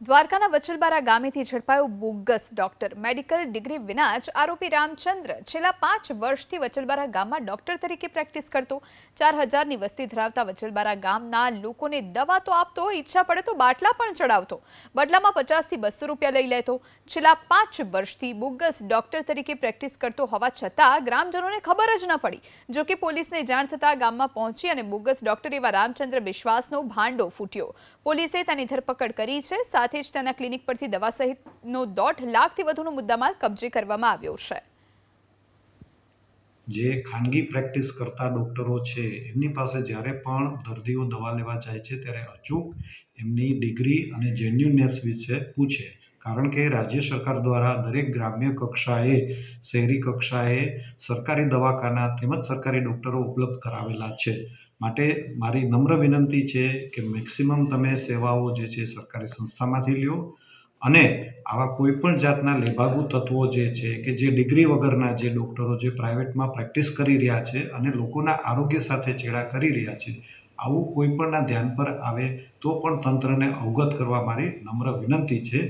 દ્વારકાના વચલબારા ગામેથી ઝડપાયો બોગસ ડોક્ટર. મેડિકલ ડિગ્રી વિના જ આરોપી રામચંદ્ર છેલ્લા પાંચ વર્ષથી વચલબારા ગામમાં ડોક્ટર તરીકે પ્રેક્ટિસ કરતો. ચાર હજારની વસ્તી ધરાવતા વચલબારા ગામના લોકોને દવા તો આપતો, ઈચ્છા પડે તો બાટલા પણ ચડાવતો. બદલામાં પચાસથી બસો રૂપિયા લઈ લેતો. છેલ્લા પાંચ વર્ષથી બોગસ ડોક્ટર તરીકે પ્રેક્ટિસ કરતો હોવા છતાં ગ્રામજનોને ખબર જ ન પડી. જોકે પોલીસને જાણ થતાં ગામમાં પહોંચી અને બોગસ ડોક્ટર એવા રામચંદ્ર બિશ્વાસનો ભાંડો ફૂટ્યો. પોલીસે તેની ધરપકડ કરી છે. સાથે જ તેના ક્લિનિક પરથી દવા સહિતનો દોઢ લાખથી વધુનો મુદ્દામાલ કબજે કરવામાં આવ્યો છે. જે ખાનગી પ્રેક્ટિસ કરતા ડૉક્ટરો છે, એમની પાસે જ્યારે પણ દર્દીઓ દવા લેવા જાય છે, ત્યારે અચૂક એમની ડિગ્રી અને જેન્યુનેસ વિશે પૂછે. કારણ કે રાજ્ય સરકાર દ્વારા દરેક ગ્રામ્ય કક્ષાએ, શહેરી કક્ષાએ સરકારી દવાખાના તેમજ સરકારી ડૉક્ટરો ઉપલબ્ધ કરાવેલા છે. માટે મારી નમ્ર વિનંતી છે કે મેક્સિમમ તમે સેવાઓ જે છે સરકારી સંસ્થામાંથી લ્યો અને આવા કોઈ પણ જાતના લેભાગુ તત્વો જે છે કે જે ડિગ્રી વગરના જે ડૉક્ટરો જે પ્રાઇવેટમાં પ્રેક્ટિસ કરી રહ્યા છે અને લોકોના આરોગ્ય સાથે ચેડા કરી રહ્યા છે, આવું કોઈ પણના ધ્યાન પર આવે તો પણ તંત્રને અવગત કરવા મારી નમ્ર વિનંતી છે.